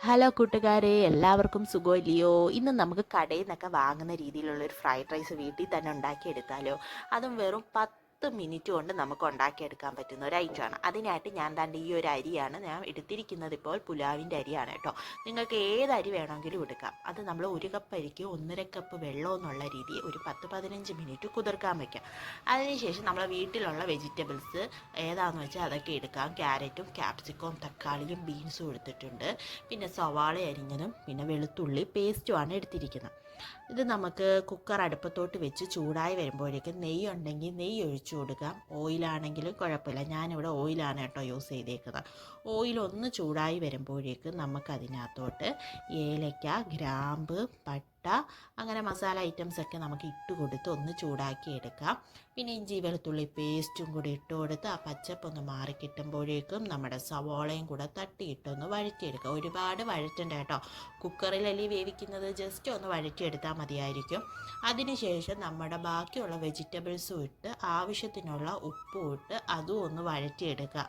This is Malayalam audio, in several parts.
ഹലോ കൂട്ടുകാരെ. എല്ലാവർക്കും സുഖമില്ലയോ? ഇന്ന് നമുക്ക് കടയിൽ നിന്നൊക്കെ വാങ്ങുന്ന രീതിയിലുള്ള ഒരു ഫ്രൈഡ് റൈസ് വീട്ടിൽ തന്നെ ഉണ്ടാക്കിയെടുത്താലോ? അതും വെറും പത്ത് മിനിറ്റ് കൊണ്ട് നമുക്ക് ഉണ്ടാക്കിയെടുക്കാൻ പറ്റുന്ന ഒരു ഐറ്റമാണ്. അതിനായിട്ട് ഞാൻ തന്നെ ഈ ഒരു അരിയാണ് ഞാൻ എടുത്തിരിക്കുന്നത് ഇപ്പോൾ പുലാവിന്റെ അരിയാണ് കേട്ടോ. നിങ്ങൾക്ക് ഏത് അരി വേണമെങ്കിലും എടുക്കാം. അത് നമ്മൾ ഒരു കപ്പ് അരിക്ക് ഒന്നര കപ്പ് വെള്ളം എന്നുള്ള രീതിയിൽ ഒരു പത്ത് പതിനഞ്ച് മിനിറ്റ് കുതിർക്കാൻ വയ്ക്കാം അതിനുശേഷം നമ്മളെ വീട്ടിലുള്ള വെജിറ്റബിൾസ് ഏതാണെന്ന് വെച്ചാൽ അതൊക്കെ എടുക്കാം. ക്യാരറ്റും ക്യാപ്സിക്കവും തക്കാളിയും ബീൻസും എടുത്തിട്ടുണ്ട്. പിന്നെ സവാള അരിഞ്ഞതും പിന്നെ വെളുത്തുള്ളി പേസ്റ്റുമാണ് എടുത്തിരിക്കുന്നത്. ഇത് നമുക്ക് കുക്കർ അടുപ്പത്തോട്ട് വെച്ച് ചൂടായി വരുമ്പോഴേക്കും നെയ്യ് ഉണ്ടെങ്കിൽ നെയ്യ് ഒഴിച്ചു കൊടുക്കാം. ഓയിലാണെങ്കിലും കുഴപ്പമില്ല. ഞാനിവിടെ ഓയിലാണ് കേട്ടോ യൂസ് ചെയ്തേക്കുന്നത്. ഓയിൽ ഒന്ന് ചൂടായി വരുമ്പോഴേക്കും നമുക്ക് അതിനകത്തോട്ട് ഏലക്ക ഗ്രാമ്പ് പട്ട അങ്ങനെ മസാല ഐറ്റംസൊക്കെ നമുക്ക് ഇട്ട് കൊടുത്ത് ഒന്ന് ചൂടാക്കി എടുക്കാം. പിന്നെ ഇഞ്ചി വെളുത്തുള്ളി പേസ്റ്റും കൂടി ഇട്ട് കൊടുത്ത് ആ പച്ചപ്പൊന്ന് മാറി കിട്ടുമ്പോഴേക്കും നമ്മുടെ സവോളയും കൂടെ തട്ടിയിട്ടൊന്ന് വഴറ്റിയെടുക്കുക ഒരുപാട് വഴറ്റണ്ട കേട്ടോ. കുക്കറിലല്ലേ വേവിക്കുന്നത്? ജസ്റ്റ് ഒന്ന് വഴറ്റിയെടുത്താൽ മതിയായിരിക്കും. അതിനുശേഷം നമ്മുടെ ബാക്കിയുള്ള വെജിറ്റബിൾസും ഇട്ട് ആവശ്യത്തിനുള്ള ഉപ്പും ഇട്ട് അതും ഒന്ന് വഴറ്റിയെടുക്കുക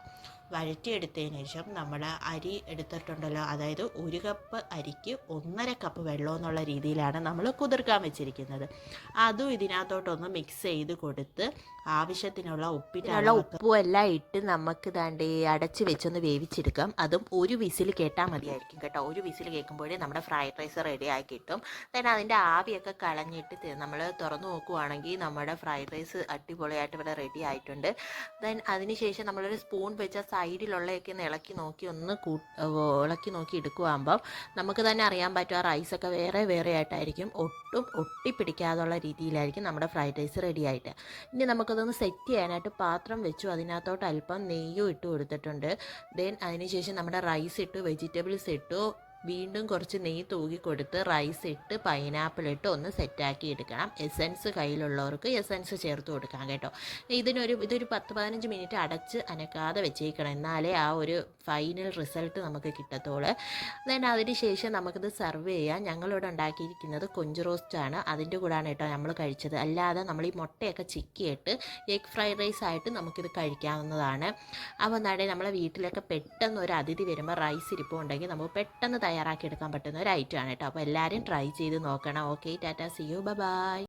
വഴറ്റിയെടുത്തതിന് ശേഷം നമ്മൾ അരി എടുത്തിട്ടുണ്ടല്ലോ. അതായത് ഒരു കപ്പ് അരിക്ക് ഒന്നര കപ്പ് വെള്ളം എന്നുള്ള രീതിയിലാണ് നമ്മൾ കുതിർക്കാൻ വെച്ചിരിക്കുന്നത്. അതും ഇതിനകത്തോട്ടൊന്ന് മിക്സ് ചെയ്ത് കൊടുത്ത് ആവശ്യത്തിനുള്ള ഉപ്പിനുള്ള ഉപ്പും എല്ലാം ഇട്ട് നമുക്ക് ദാണ്ട് അടച്ച് വെച്ചൊന്ന് വേവിച്ചെടുക്കാം. അതും ഒരു വിസിൽ കേട്ടാൽ മതിയായിരിക്കും കേട്ടോ. ഒരു വിസിൽ കേൾക്കുമ്പോഴേ നമ്മുടെ ഫ്രൈഡ് റൈസ് റെഡി ആയി കിട്ടും. ദെൻ അതിന്റെ ആവിയൊക്കെ കളഞ്ഞിട്ട് നമ്മൾ തുറന്നു നോക്കുവാണെങ്കിൽ നമ്മുടെ ഫ്രൈഡ് റൈസ് അടിപൊളിയായിട്ട് ഇവിടെ റെഡി ആയിട്ടുണ്ട്. ദെൻ അതിനുശേഷം നമ്മളൊരു സ്പൂൺ വെച്ച സൈഡിലുള്ളതൊക്കെ ഒന്ന് ഇളക്കി നോക്കി ഒന്ന് കൂ ഇളക്കി നോക്കി എടുക്കുവാകുമ്പം നമുക്ക് തന്നെ അറിയാൻ പറ്റും ആ റൈസൊക്കെ വേറെ വേറെ ആയിട്ടായിരിക്കും ഒട്ടും ഒട്ടിപ്പിടിക്കാതുള്ള രീതിയിലായിരിക്കും നമ്മുടെ ഫ്രൈഡ് റൈസ് റെഡി ആയിട്ട് ഇനി നമുക്കതൊന്ന് സെറ്റ് ചെയ്യാനായിട്ട് പാത്രം വെച്ചു. അതിനകത്തോട്ട് അല്പം നെയ്യും ഇട്ട് കൊടുത്തിട്ടുണ്ട്. ദെൻ അതിനുശേഷം നമ്മുടെ റൈസ് ഇട്ടു വെജിറ്റബിൾസ് ഇട്ടു. വീണ്ടും കുറച്ച് നെയ്യ് തൂകി കൊടുത്ത് റൈസ് ഇട്ട് പൈനാപ്പിൾ ഇട്ട് ഒന്ന് സെറ്റാക്കി എടുക്കണം. എസൻസ് കയ്യിലുള്ളവർക്ക് എസൻസ് ചേർത്ത് കൊടുക്കാം കേട്ടോ. ഇതിനൊരു ഇതൊരു പത്ത് പതിനഞ്ച് മിനിറ്റ് അടച്ച് അനക്കാതെ വെച്ചേക്കണം. എന്നാലേ ആ ഒരു ഫൈനൽ റിസൾട്ട് നമുക്ക് കിട്ടത്തുള്ളൂ ദെൻ അതിന് ശേഷം നമുക്കിത് സെർവ് ചെയ്യാം. ഞങ്ങളിവിടെ ഉണ്ടാക്കിയിരിക്കുന്നത് കൊഞ്ച് റോസ്റ്റാണ് അതിന്റെ കൂടാണ് കേട്ടോ നമ്മൾ കഴിച്ചത്. അല്ലാതെ നമ്മൾ ഈ മുട്ടയൊക്കെ ചിക്കിയിട്ട് എഗ് ഫ്രൈഡ് റൈസ് ആയിട്ട് നമുക്കിത് കഴിക്കാവുന്നതാണ്. അപ്പോൾ നടേ നമ്മളെ വീട്ടിലൊക്കെ പെട്ടെന്ന് ഒരു അതിഥി വരുമ്പോൾ റൈസ് ഇരിപ്പുണ്ടെങ്കിൽ നമുക്ക് പെട്ടെന്ന് തയ്യാറാക്കി എടുക്കാൻ പറ്റുന്ന ഒരു ഐറ്റമാണ് കേട്ടോ. അപ്പോൾ എല്ലാവരും ട്രൈ ചെയ്ത് നോക്കണം. Okay tata see you bye